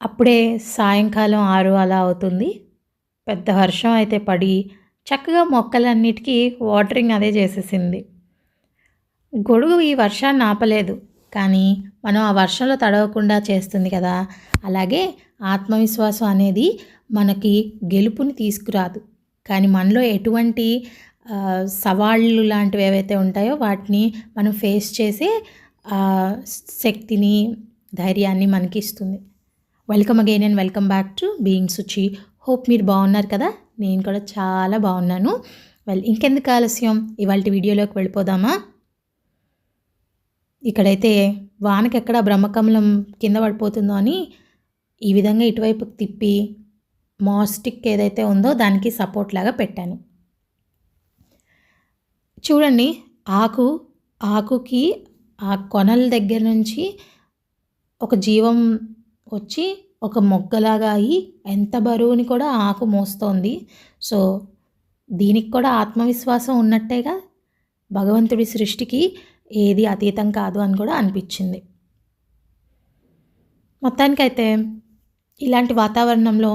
అప్పుడే సాయంకాలం ఆరు అలా అవుతుంది. పెద్ద వర్షం అయితే పడి చక్కగా మొక్కలన్నిటికీ వాటరింగ్ అదే చేసేసింది. గొడుగు ఈ వర్షాన్ని ఆపలేదు. కానీ మనం ఆ వర్షంలో తడవకుండా చేస్తుంది కదా. అలాగే ఆత్మవిశ్వాసం అనేది మనకి గెలుపుని తీసుకురాదు. కానీ మనలో ఎటువంటి సవాళ్ళు లాంటివి ఏవైతే ఉంటాయో వాటిని మనం ఫేస్ చేసే శక్తిని ధైర్యాన్ని మనకి ఇస్తుంది. Welcome again and welcome back to being Suchi hope మీరు బాగున్నారు కదా? నేను కూడా చాలా బాగున్నాను. వెల్ ఇంకెందుకు ఆలస్యం? ఇవాళ వీడియోలోకి వెళ్ళిపోదామా? ఇక్కడైతే వానకి ఎక్కడ బ్రహ్మకమలం కింద పడిపోతుందో అని ఈ విధంగా ఇటువైపుకి తిప్పి మాస్టిక్ ఏదైతే ఉందో దానికి సపోర్ట్ లాగా పెట్టాను. చూడండి ఆకు ఆకుకి ఆ కొనల దగ్గర నుంచి ఒక జీవం వచ్చి ఒక మొగ్గలాగా అయ్యి ఎంత బరువుని కూడా ఆకు మోస్తోంది. సో దీనికి కూడా ఆత్మవిశ్వాసం ఉన్నట్టేగా భగవంతుడి సృష్టికి ఏది అతీతం కాదు అని కూడా అనిపించింది. మొత్తానికైతే ఇలాంటి వాతావరణంలో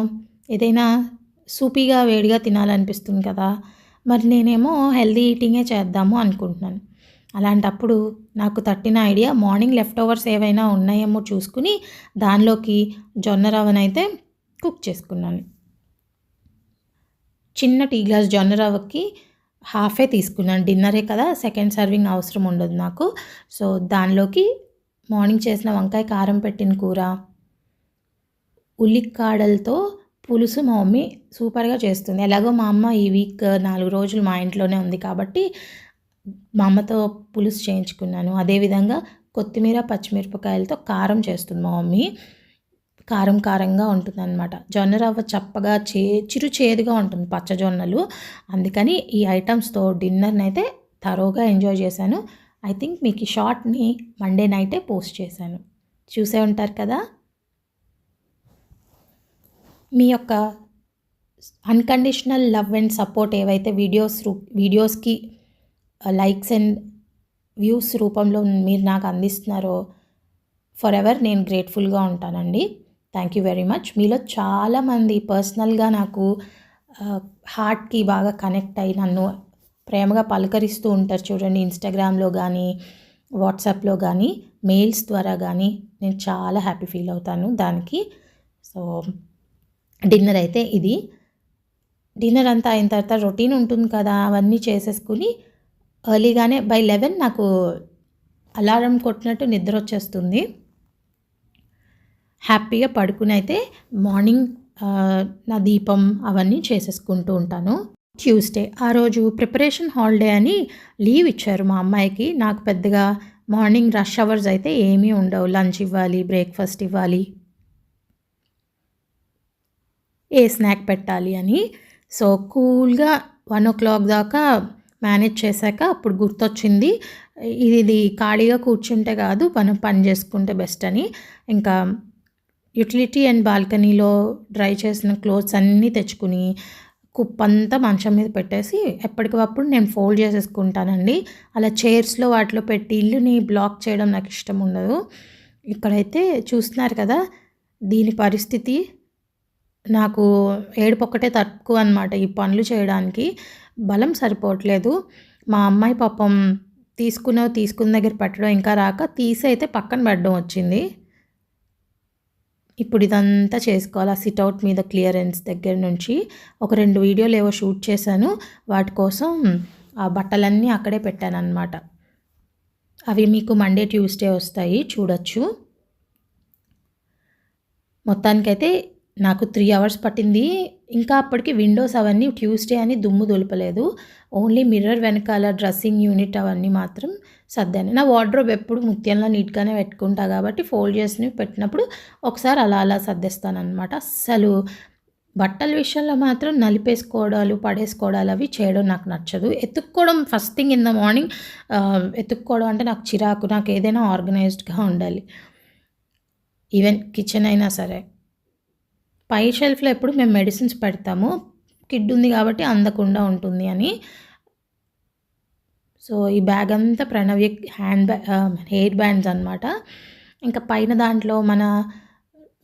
ఏదైనా సూపీగా వేడిగా తినాలనిపిస్తుంది కదా మరి నేనేమో హెల్దీ ఈటింగే చేద్దాము అనుకుంటున్నాను. అలాంటప్పుడు నాకు తట్టిన ఐడియా మార్నింగ్ లెఫ్ట్ ఓవర్స్ ఏవైనా ఉన్నాయేమో చూసుకుని దానిలోకి జొన్న రవ్వనైతే కుక్ చేసుకున్నాను. చిన్న టీ గ్లాస్ జొన్న రవ్వకి హాఫే తీసుకున్నాను. డిన్నరే కదా సెకండ్ సర్వింగ్ అవసరం ఉండదు నాకు. సో దానిలోకి మార్నింగ్ చేసిన వంకాయ కారం పెట్టిన కూర ఉల్లికాడలతో పులుసు మా మమ్మీ సూపర్గా చేస్తుంది. ఎలాగో మా అమ్మ ఈ వీక్ నాలుగు రోజులు మా ఇంట్లోనే ఉంది కాబట్టి మా అమ్మతో పులుసు చేయించుకున్నాను. అదేవిధంగా కొత్తిమీర పచ్చిమిరపకాయలతో కారం చేస్తుంది మా మమ్మీ. కారం కారంగా ఉంటుంది అనమాట జొన్న రవ్వ చప్పగా చే చిరు చేదుగా ఉంటుంది పచ్చజొన్నలు అందుకని ఈ ఐటమ్స్తో డిన్నర్ని అయితే తరోగా ఎంజాయ్ చేశాను. ఐ థింక్ మీకు ఈ షార్ట్ని మండే నైటే పోస్ట్ చేశాను. చూసే ఉంటారు కదా? మీ యొక్క అన్కండిషనల్ లవ్ అండ్ సపోర్ట్ ఏవైతే వీడియోస్ రూ వీడియోస్కి లైక్స్ అండ్ వ్యూస్ రూపంలో మీరు నాకు అందిస్తున్నారో ఫర్ ఎవర్ నేను గ్రేట్ఫుల్గా ఉంటానండి. థ్యాంక్ యూ వెరీ మచ్ మీలో చాలామంది పర్సనల్గా నాకు హార్ట్కి బాగా కనెక్ట్ అయి నన్ను ప్రేమగా పలకరిస్తూ ఉంటారు చూడండి ఇన్స్టాగ్రామ్లో కానీ వాట్సాప్లో కానీ మెయిల్స్ ద్వారా కానీ నేను చాలా హ్యాపీ ఫీల్ అవుతాను దానికి. సో డిన్నర్ అయితే ఇది. డిన్నర్ అంతా అయిన తర్వాత రొటీన్ ఉంటుంది కదా అవన్నీ చేసేసుకుని ఎర్లీగానే బై లెవెన్ నాకు అలారం కొట్టినట్టు నిద్ర వచ్చేస్తుంది హ్యాపీగా పడుకుని అయితే మార్నింగ్ నా దీపం అవన్నీ చేసేసుకుంటూ ఉంటాను. ట్యూస్డే ఆ రోజు ప్రిపరేషన్ హాలిడే అని లీవ్ ఇచ్చారు మా అమ్మాయికి. నాకు పెద్దగా మార్నింగ్ రష్ అవర్స్ అయితే ఏమీ ఉండవు. లంచ్ ఇవ్వాలి బ్రేక్ఫాస్ట్ ఇవ్వాలి. ఏ స్నాక్ పెట్టాలి అని. సో కూల్గా వన్ ఓ క్లాక్ దాకా మేనేజ్ చేశాక అప్పుడు గుర్తొచ్చింది. ఇది ఇది ఖాళీగా కూర్చుంటే కాదు మనం పని చేసుకుంటే బెస్ట్ అని. ఇంకా యూటిలిటీ అండ్ బాల్కనీలో డ్రై చేసిన క్లోత్స్ అన్నీ తెచ్చుకుని కుప్పంతా మంచం మీద పెట్టేసి ఎప్పటికప్పుడు నేను ఫోల్డ్ చేసేసుకుంటానండి. అలా చైర్స్లో వాటిలో పెట్టి ఇల్లుని బ్లాక్ చేయడం నాకు ఇష్టం ఉండదు. ఇక్కడైతే చూస్తున్నారు కదా దీని పరిస్థితి నాకు ఏడుపు ఒక్కటే తక్కువ అనమాట ఈ పనులు చేయడానికి. బలం సరిపోవట్లేదు. మా అమ్మాయి పాపం తీసుకున్న తీసుకున్న దగ్గర పెట్టడం ఇంకా రాక తీసి అయితే పక్కన పెట్టడం వచ్చింది. ఇప్పుడు ఇదంతా చేసుకోవాలి ఆ సిట్అవుట్ మీద క్లియరెన్స్ దగ్గర నుంచి. ఒక రెండు వీడియోలు ఏవో షూట్ చేశాను. వాటి కోసం ఆ బట్టలన్నీ అక్కడే పెట్టాను అనమాట అవి మీకు మండే ట్యూస్డే వస్తాయి. చూడొచ్చు. మొత్తానికైతే నాకు త్రీ అవర్స్ పట్టింది. ఇంకా అప్పటికి విండోస్ అవన్నీ ట్యూస్డే అని దుమ్ము దులపలేదు. ఓన్లీ మిర్రర్ వెనకాల డ్రెస్సింగ్ యూనిట్ అవన్నీ మాత్రం సర్దాను. నా వార్డ్రోబ్ ఎప్పుడు ముత్యంలో నీట్గానే పెట్టుకుంటా కాబట్టి ఫోల్డ్ చేసి పెట్టినప్పుడు ఒకసారి అలా అలా సర్దేస్తాను అనమాట అస్సలు బట్టల విషయంలో మాత్రం నలిపేసుకోవడాలు పడేసుకోవడాలు అవి చేయడం నాకు నచ్చదు. ఎత్తుక్కోవడం first thing in the morning ఎత్తుక్కోవడం అంటే నాకు చిరాకు నాకు ఏదైనా ఆర్గనైజ్డ్గా ఉండాలి. ఈవెన్ కిచెన్ అయినా సరే. పై షెల్ఫ్లో ఎప్పుడు మేము మెడిసిన్స్ పెడతాము. కిడ్ ఉంది కాబట్టి అందకుండా ఉంటుంది అని. సో ఈ బ్యాగ్ అంతా Pranavya hand bag hair bands అనమాట ఇంకా పైన దాంట్లో మన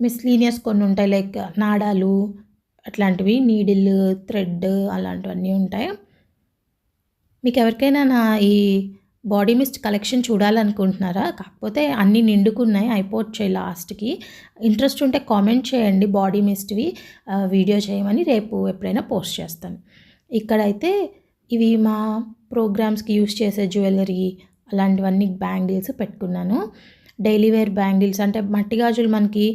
మిస్లీనియస్ కొన్ని ఉంటాయి లైక్ నాడాలు అట్లాంటివి నీడిల్ థ్రెడ్ అలాంటివన్నీ ఉంటాయి. మీకు ఎవరికైనా నా ఈ బాడీ మిస్ట్ కలెక్షన్ చూడాలనుకుంటున్నారా? కాకపోతే అన్నీ నిండుకున్నాయి అయిపోవచ్చాయి లాస్ట్కి. ఇంట్రెస్ట్ ఉంటే కామెంట్ చేయండి బాడీ మిస్ట్వి. వీడియో చేయమని రేపు ఎప్పుడైనా పోస్ట్ చేస్తాను. ఇక్కడైతే ఇవి మా ప్రోగ్రామ్స్కి యూస్ చేసే జ్యువెలరీ అలాంటివన్నీ బ్యాంగిల్స్ పెట్టుకున్నాను. డైలీ వేర్ బ్యాంగిల్స్ అంటే మట్టి గాజులు మనకి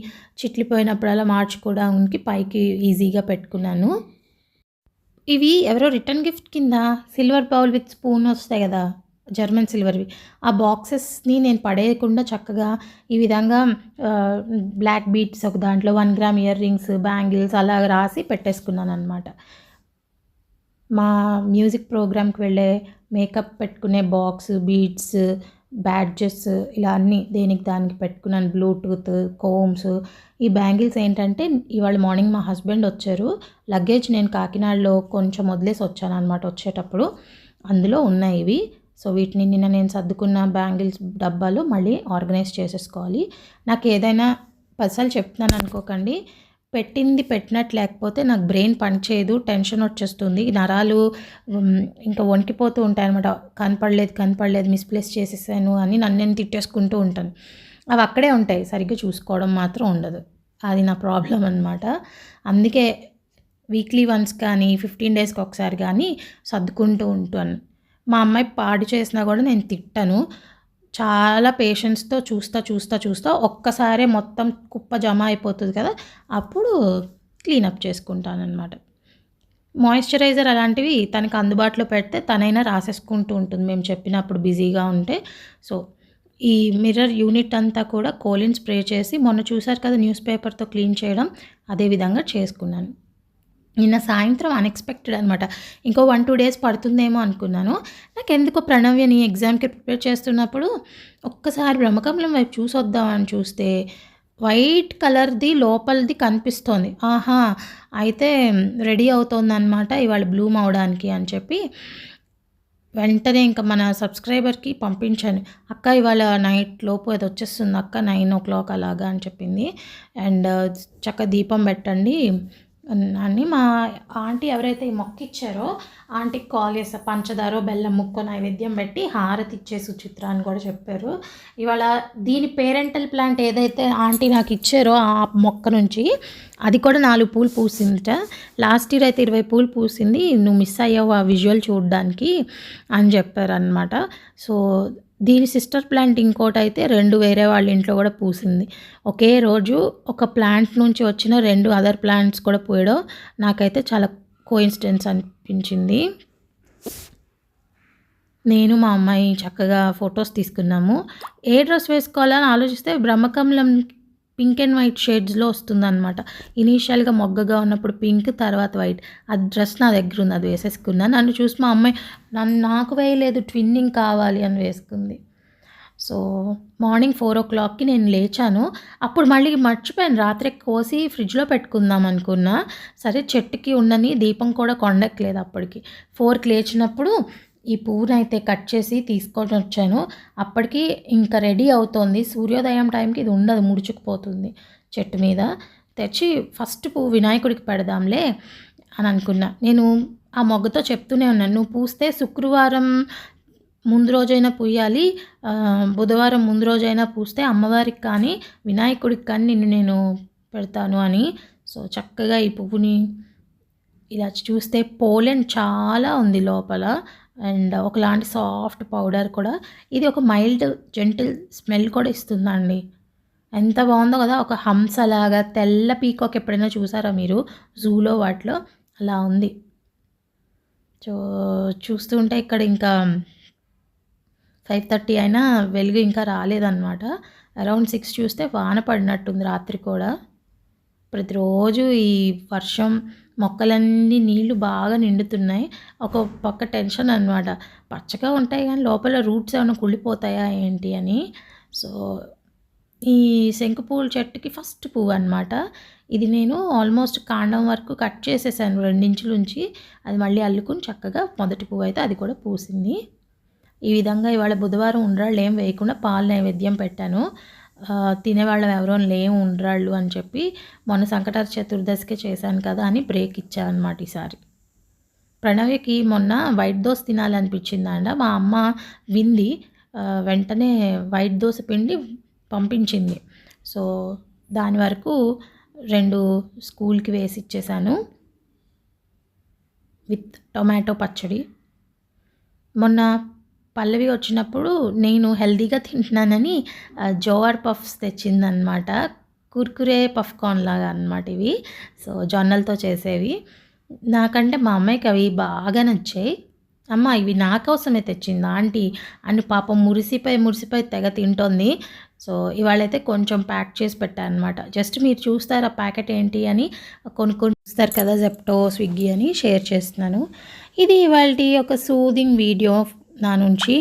చిట్లిపోయినప్పుడల్లా మార్చుకోవడానికి పైకి ఈజీగా పెట్టుకున్నాను. ఇవి ఎవరో రిటర్న్ గిఫ్ట్ కింద సిల్వర్ బౌల్ విత్ స్పూన్ వస్తాయి కదా? జర్మన్ సిల్వర్వి. ఆ బాక్సెస్ని నేను పడేయకుండా చక్కగా ఈ విధంగా బ్లాక్ బీట్స్ ఒక దాంట్లో one gram earrings bangles అలా రాసి పెట్టేసుకున్నాను అనమాట మా మ్యూజిక్ ప్రోగ్రామ్కి వెళ్ళే మేకప్ పెట్టుకునే బాక్స్ బీట్స్ బ్యాడ్జెస్ ఇలా అన్నీ దేనికి దానికి పెట్టుకున్నాను. బ్లూటూత్ కోమ్స్. ఈ బ్యాంగిల్స్ ఏంటంటే ఇవాళ మార్నింగ్ మా హస్బెండ్ వచ్చారు. లగేజ్ నేను కాకినాడలో కొంచెం వదిలేసి వచ్చాను అనమాట వచ్చేటప్పుడు. అందులో ఉన్నాయి ఇవి. సో వీటిని నిన్న నేను సర్దుకున్న బ్యాంగిల్స్ డబ్బాలు మళ్ళీ ఆర్గనైజ్ చేసేసుకోవాలి. నాకు ఏదైనా పసలు చెప్తున్నాను అనుకోకండి. పెట్టింది పెట్టినట్టు లేకపోతే నాకు బ్రెయిన్ పనిచేయదు టెన్షన్ వచ్చేస్తుంది. నరాలు ఇంకా వణికిపోతూ ఉంటాయి అనమాట కనపడలేదు కనపడలేదు మిస్ప్లేస్ చేసేసాను అని నన్ను నేను తిట్టేసుకుంటూ ఉంటాను. అవి అక్కడే ఉంటాయి సరిగ్గా చూసుకోవడం మాత్రం ఉండదు. అది నా ప్రాబ్లం అనమాట అందుకే వీక్లీ వన్స్ కానీ ఫిఫ్టీన్ డేస్కి ఒకసారి కానీ సర్దుకుంటూ ఉంటాను. మా అమ్మాయి పాడు చేసినా కూడా నేను తిట్టాను. చాలా పేషెన్స్తో చూస్తా చూస్తా చూస్తా ఒక్కసారే మొత్తం కుప్ప జమ అయిపోతుంది కదా అప్పుడు క్లీనప్ చేసుకుంటానమాట మాయిశ్చరైజర్ అలాంటివి తనకి అందుబాటులో పెడితే తనైనా రాసేసుకుంటూ ఉంటుంది. మేము చెప్పినప్పుడు బిజీగా ఉంటే. సో ఈ మిర్రర్ యూనిట్ అంతా కూడా కోలిన్ స్ప్రే చేసి మొన్న చూసారు కదా న్యూస్ పేపర్తో క్లీన్ చేయడం అదే విధంగా చేసుకున్నాను. నిన్న సాయంత్రం అన్ఎక్స్పెక్టెడ్ అనమాట ఇంకో వన్ టూ డేస్ పడుతుందేమో అనుకున్నాను. నాకు ఎందుకో ప్రణవ్యని ఎగ్జామ్కి ప్రిపేర్ చేస్తున్నప్పుడు ఒక్కసారి బ్రహ్మకమలం వైపు చూసొద్దామని చూస్తే వైట్ కలర్ది లోపలిది కనిపిస్తోంది. ఆహా అయితే రెడీ అవుతోంది అనమాట ఇవాళ బ్లూమ్ అవడానికి అని చెప్పి వెంటనే ఇంకా మన సబ్స్క్రైబర్కి పంపించాను. అక్క ఇవాళ నైట్ లోపు అది వచ్చేస్తుంది అక్క నైన్ ఓ క్లాక్ అలాగా అని చెప్పింది. అండ్ చక్క దీపం పెట్టండి. అని మా ఆంటీ ఎవరైతే ఈ మొక్క ఇచ్చారో ఆంటీకి కాల్ చేస్తా పంచదారో బెల్లం ముక్క నైవేద్యం పెట్టి హారతి ఇచ్చే సుచిత్ర అని కూడా చెప్పారు. ఇవాళ దీని పేరెంటల్ ప్లాంట్ ఏదైతే ఆంటీ నాకు ఇచ్చారో ఆ మొక్క నుంచి అది కూడా నాలుగు పూలు పూసిందిట. లాస్ట్ ఇయర్ అయితే ఇరవై పూలు పూసింది నువ్వు మిస్ అయ్యావు ఆ విజువల్ చూడడానికి అని చెప్పారు అనమాట సో దీని సిస్టర్ ప్లాంట్ ఇంకోటి అయితే రెండు వేరే వాళ్ళ ఇంట్లో కూడా పూసింది. ఒకే రోజు ఒక ప్లాంట్ నుంచి వచ్చిన రెండు అదర్ ప్లాంట్స్ కూడా పోయడం నాకైతే చాలా కోయిన్సిడెన్స్ అనిపించింది. నేను మా అమ్మాయి చక్కగా ఫొటోస్ తీసుకున్నాము. ఏ డ్రెస్ వేసుకోవాలని ఆలోచిస్తే బ్రహ్మకమలం పింక్ అండ్ వైట్ షేడ్స్లో వస్తుందన్నమాట. ఇనీషియల్గా మొగ్గగా ఉన్నప్పుడు పింక్ తర్వాత వైట్. ఆ డ్రెస్ నా దగ్గర ఉంది అది వేసేసుకున్నాను నన్ను చూసి మా అమ్మాయి నన్ను నాకు వేయలేదు ట్విన్నింగ్ కావాలి అని వేసుకుంది. సో మార్నింగ్ ఫోర్ ఓ క్లాక్కి నేను లేచాను. అప్పుడు మళ్ళీ మర్చిపోయాను. రాత్రి కోసి ఫ్రిడ్జ్లో పెట్టుకుందాం అనుకున్నా. సరే చెట్టుకి ఉండని దీపం కూడా కొండెక్కలేదు అప్పటికి. ఫోర్కి లేచినప్పుడు ఈ పువ్వునైతే కట్ చేసి తీసుకొని వచ్చాను. అప్పటికి ఇంకా రెడీ అవుతోంది. సూర్యోదయం టైంకి ఇది ఉండదు ముడుచుకుపోతుంది చెట్టు మీద. తెచ్చి ఫస్ట్ పువ్వు వినాయకుడికి పెడదాంలే అని అనుకున్నా. నేను ఆ మొగ్గతో చెప్తూనే ఉన్నాను. నువ్వు పూస్తే శుక్రవారం ముందు రోజైనా పూయాలి బుధవారం ముందు రోజైనా పూస్తే అమ్మవారికి కానీ వినాయకుడికి కానీ నిన్ను నేను పెడతాను అని. సో చక్కగా ఈ పువ్వుని ఇలా చూస్తే పోలెన్ చాలా ఉంది లోపల. అండ్ ఒకలాంటి సాఫ్ట్ పౌడర్ కూడా. ఇది ఒక మైల్డ్ జెంటిల్ స్మెల్ కూడా ఇస్తుందండి. ఎంత బాగుందో కదా ఒక హంసలాగా తెల్ల పీకాక్ ఎప్పుడైనా చూసారా మీరు? జూలో వాటిలో అలా ఉంది. సో చూస్తుంటే ఇక్కడ ఇంకా ఫైవ్ థర్టీ అయినా వెలుగు ఇంకా రాలేదన్నమాట. అరౌండ్ సిక్స్ చూస్తే వాన పడినట్టుంది రాత్రి కూడా. ప్రతిరోజు ఈ వర్షం మొక్కలన్నీ నీళ్ళు బాగా నిండుతున్నాయి. ఒక పక్క టెన్షన్ అనమాట పచ్చగా ఉంటాయి కానీ లోపల రూట్స్ ఏమైనా కుళ్ళిపోతాయా ఏంటి అని. సో ఈ శంకు పువ్వుల చెట్టుకి ఫస్ట్ పువ్వు అనమాట ఇది నేను ఆల్మోస్ట్ కాండం వరకు కట్ చేసేసాను రెండించులుంచి. అది మళ్ళీ అల్లుకుని చక్కగా మొదటి పువ్వు అయితే అది కూడా పూసింది. ఈ విధంగా ఇవాళ బుధవారం ఉండరాళ్ళు ఏం వేయకుండా పాలు నైవేద్యం పెట్టాను. తినేవాళ్ళం ఎవరో లేము ఉండరాళ్ళు అని చెప్పి మొన్న సంకటార చతుర్దశికే చేశాను కదా అని బ్రేక్ ఇచ్చాను అనమాట ఈసారి. ప్రణవికి మొన్న వైట్ దోశ తినాలనిపించిందంట. మా అమ్మ వింది వెంటనే వైట్ దోశ పిండి పంపించింది. సో దాని వరకు రెండు స్కూల్కి వేసి ఇచ్చేసాను విత్ టొమాటో పచ్చడి. మొన్న పల్లవి వచ్చినప్పుడు నేను హెల్దీగా తింటున్నానని జోవర్ పఫ్స్ తెచ్చిందనమాట కుర్కురే పఫ్కార్న్ లాగా అనమాట ఇవి. సో జొన్నలతో చేసేవి. నాకంటే మా అమ్మాయికి అవి బాగా నచ్చాయి. అమ్మ ఇవి నా కోసమే తెచ్చింది. ఆంటీ అని పాపం మురిసిపోయి మురిసిపోయి తెగ తింటోంది. సో ఇవాళైతే కొంచెం ప్యాక్ చేసి పెట్టాను అనమాట జస్ట్ మీరు చూస్తారు ఆ ప్యాకెట్ ఏంటి అని కొనుక్కొని చూస్తారు కదా జెప్టో స్విగ్గీ అని షేర్ చేస్తున్నాను. ఇది ఇవాళ ఒక సూదింగ్ వీడియో నా నుంచి.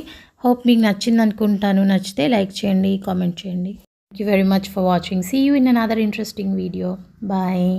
హోప్ మీకు నచ్చింది అనుకుంటాను నచ్చితే లైక్ చేయండి కామెంట్ చేయండి. Thank you very much for watching see you in another interesting video bye